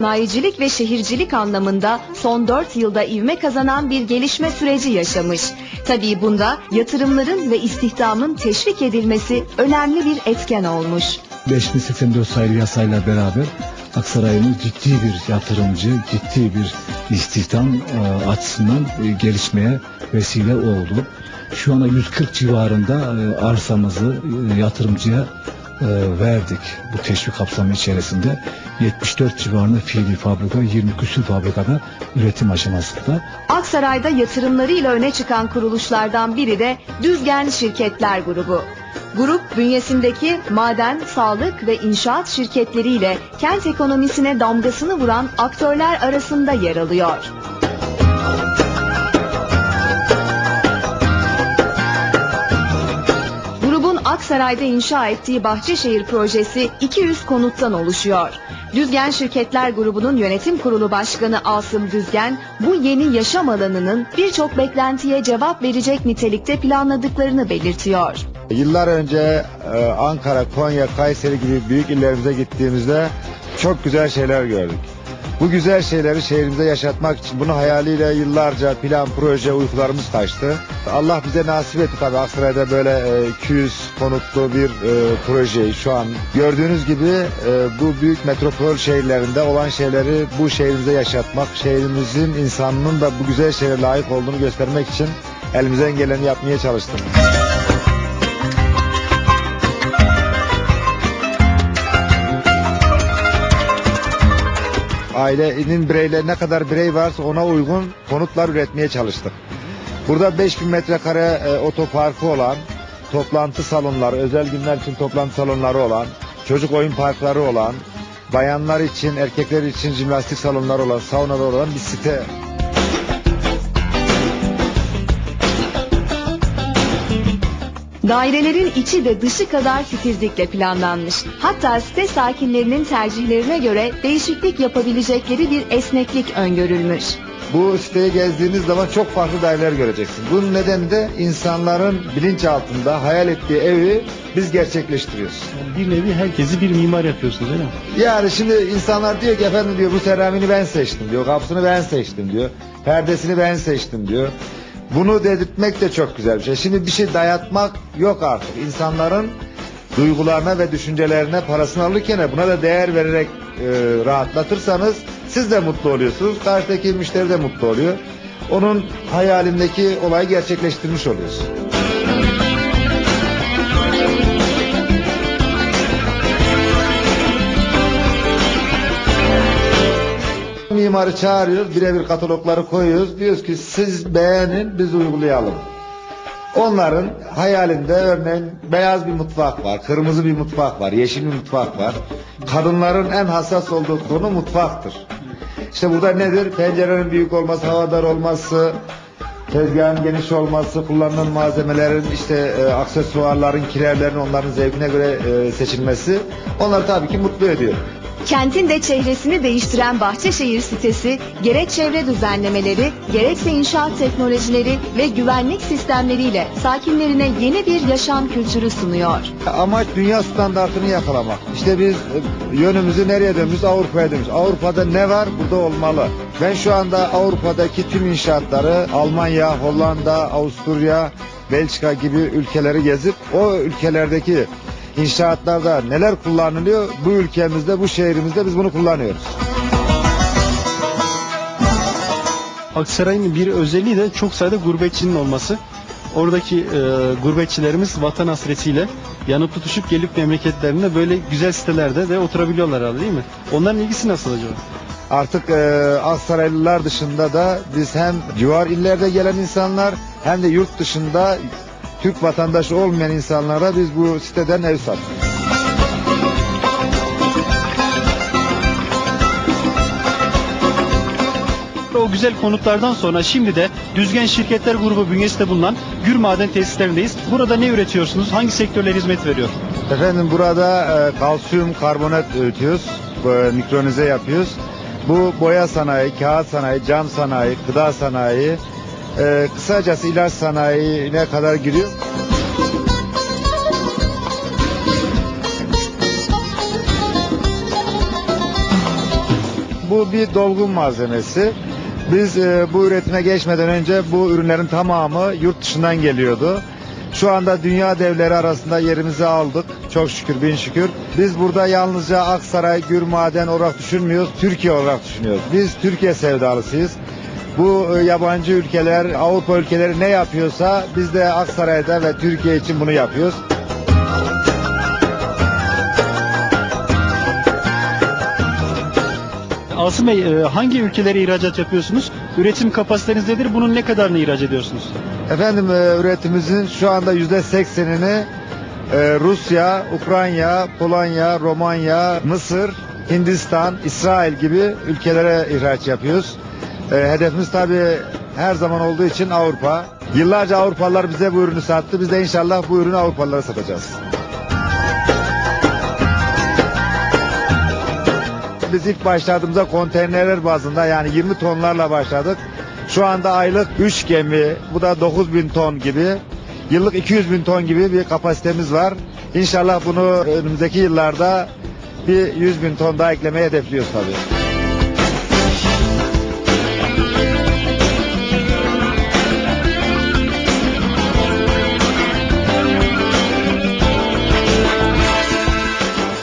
Sanayicilik ve şehircilik anlamında son 4 yılda ivme kazanan bir gelişme süreci yaşamış. Tabii bunda yatırımların ve istihdamın teşvik edilmesi önemli bir etken olmuş. 5084 sayılı yasayla beraber Aksaray'ımız ciddi bir yatırımcı, ciddi bir istihdam e, açısından e, gelişmeye vesile oldu. Şu anda 140 civarında e, arsamızı yatırımcıya e, verdik bu teşvik kapsamı içerisinde. 74 civarında fiili fabrika, 20 küsur fabrikada üretim aşamasında. Aksaray'da yatırımlarıyla öne çıkan kuruluşlardan biri de Düzgen Şirketler Grubu. Grup bünyesindeki maden, sağlık ve inşaat şirketleriyle kent ekonomisine damgasını vuran aktörler arasında yer alıyor. Aksaray'da inşa ettiği Bahçeşehir projesi 200 konuttan oluşuyor. Düzgen Şirketler Grubu'nun yönetim kurulu başkanı Asım Düzgen, bu yeni yaşam alanının birçok beklentiye cevap verecek nitelikte planladıklarını belirtiyor. Yıllar önce e, Ankara, Konya, Kayseri gibi büyük illerimize gittiğimizde çok güzel şeyler gördük. Bu güzel şeyleri şehrimize yaşatmak için bunu hayaliyle yıllarca plan, proje, uykularımız kaçtı. Allah bize nasip etti tabii Aksaray'da böyle e, 200 konutlu bir e, projeyi şu an gördüğünüz gibi e, bu büyük metropol şehirlerinde olan şeyleri bu şehrimize yaşatmak, şehrimizin insanının da bu güzel şeylere layık olduğunu göstermek için elimizden geleni yapmaya çalıştım. Ailenin bireyleri ne kadar birey varsa ona uygun konutlar üretmeye çalıştık. Burada 5000 metrekare e, otoparkı olan, toplantı salonları, özel günler için toplantı salonları olan, çocuk oyun parkları olan, bayanlar için, erkekler için jimnastik salonları olan, saunalar olan bir site Dairelerin içi de dışı kadar titizlikle planlanmış. Hatta site sakinlerinin tercihlerine göre değişiklik yapabilecekleri bir esneklik öngörülmüş. Bu siteyi gezdiğiniz zaman çok farklı daireler göreceksin. Bunun nedeni de insanların bilinç altında hayal ettiği evi biz gerçekleştiriyoruz. Bir nevi herkesi bir mimar yapıyorsunuz değil mi? Yani şimdi insanlar diyor ki efendim diyor bu seramini ben seçtim diyor. Kapısını ben seçtim diyor. Perdesini ben seçtim diyor. Bunu dedirtmek de çok güzel bir şey. Şimdi bir şey dayatmak yok artık. İnsanların duygularına ve düşüncelerine parasını alırken buna da değer vererek e, rahatlatırsanız siz de mutlu oluyorsunuz. Karşıdaki müşteri de mutlu oluyor. Onun hayalindeki olayı gerçekleştirmiş oluyorsun. Mimarı çağırıyoruz, birebir katalogları koyuyoruz. Diyoruz ki siz beğenin, biz uygulayalım. Onların hayalinde örneğin beyaz bir mutfak var, kırmızı bir mutfak var, yeşil bir mutfak var. Kadınların en hassas olduğu konu mutfaktır. İşte burada nedir? Pencerenin büyük olması, havadar olması, tezgahın geniş olması, kullanılan malzemelerin işte e, aksesuarların, kirelerin onların zevkine göre e, seçilmesi onları tabii ki mutlu ediyor. Kentin de çehresini değiştiren Bahçeşehir sitesi gerek çevre düzenlemeleri, gerekse inşaat teknolojileri ve güvenlik sistemleriyle sakinlerine yeni bir yaşam kültürü sunuyor. Amaç dünya standartını yakalamak. İşte biz e, yönümüzü nereye dönmüş? Avrupa'ya dönmüş. Avrupa'da ne var? Burada olmalı. Ben şu anda Avrupa'daki tüm inşaatları Almanya, Hollanda, Avusturya, Belçika gibi ülkeleri gezip o ülkelerdeki inşaatlarda neler kullanılıyor? Bu ülkemizde, bu şehrimizde biz bunu kullanıyoruz. Aksaray'ın bir özelliği de çok sayıda gurbetçinin olması. Oradaki e, gurbetçilerimiz vatan hasretiyle yanıp tutuşup gelip memleketlerinde böyle güzel sitelerde de oturabiliyorlar herhalde değil mi? Onların ilgisi nasıl acaba? Artık e, Aksaraylılar dışında da biz hem civar illerde gelen insanlar hem de yurt dışında Türk vatandaşı olmayan insanlara biz bu siteden ev sattık. O güzel konutlardan sonra şimdi de Düzgen Şirketler Grubu bünyesinde bulunan Gür Maden tesislerindeyiz. Burada ne üretiyorsunuz? Hangi sektörler hizmet veriyor? Efendim burada e, kalsiyum karbonat üretiyoruz. E, mikronize yapıyoruz. Bu boya sanayi, kağıt sanayi, cam sanayi, gıda sanayi, e, kısacası ilaç sanayine kadar giriyor. bu bir dolgun malzemesi. Biz e, bu üretime geçmeden önce bu ürünlerin tamamı yurt dışından geliyordu. Şu anda dünya devleri arasında yerimizi aldık. Çok şükür, bin şükür. Biz burada yalnızca Aksaray, Gürmaden olarak düşünmüyoruz. Türkiye olarak düşünüyoruz. Biz Türkiye sevdalısıyız. Bu e, yabancı ülkeler, Avrupa ülkeleri ne yapıyorsa biz de Aksaray'da ve Türkiye için bunu yapıyoruz. Asım Bey e, hangi ülkelere ihracat yapıyorsunuz? Üretim kapasiteniz nedir? Bunun ne kadarını ihraç ediyorsunuz? Efendim e, üretimimizin şu anda yüzde seksenini Rusya, Ukrayna, Polonya, Romanya, Mısır, Hindistan, İsrail gibi ülkelere ihraç yapıyoruz. E, hedefimiz tabii her zaman olduğu için Avrupa. Yıllarca Avrupalılar bize bu ürünü sattı. Biz de inşallah bu ürünü Avrupalılara satacağız. Biz ilk başladığımızda konteynerler bazında yani 20 tonlarla başladık. Şu anda aylık 3 gemi, bu da 9000 ton gibi. Yıllık 200 bin ton gibi bir kapasitemiz var. İnşallah bunu önümüzdeki yıllarda bir 100 bin ton daha eklemeyi hedefliyoruz tabii.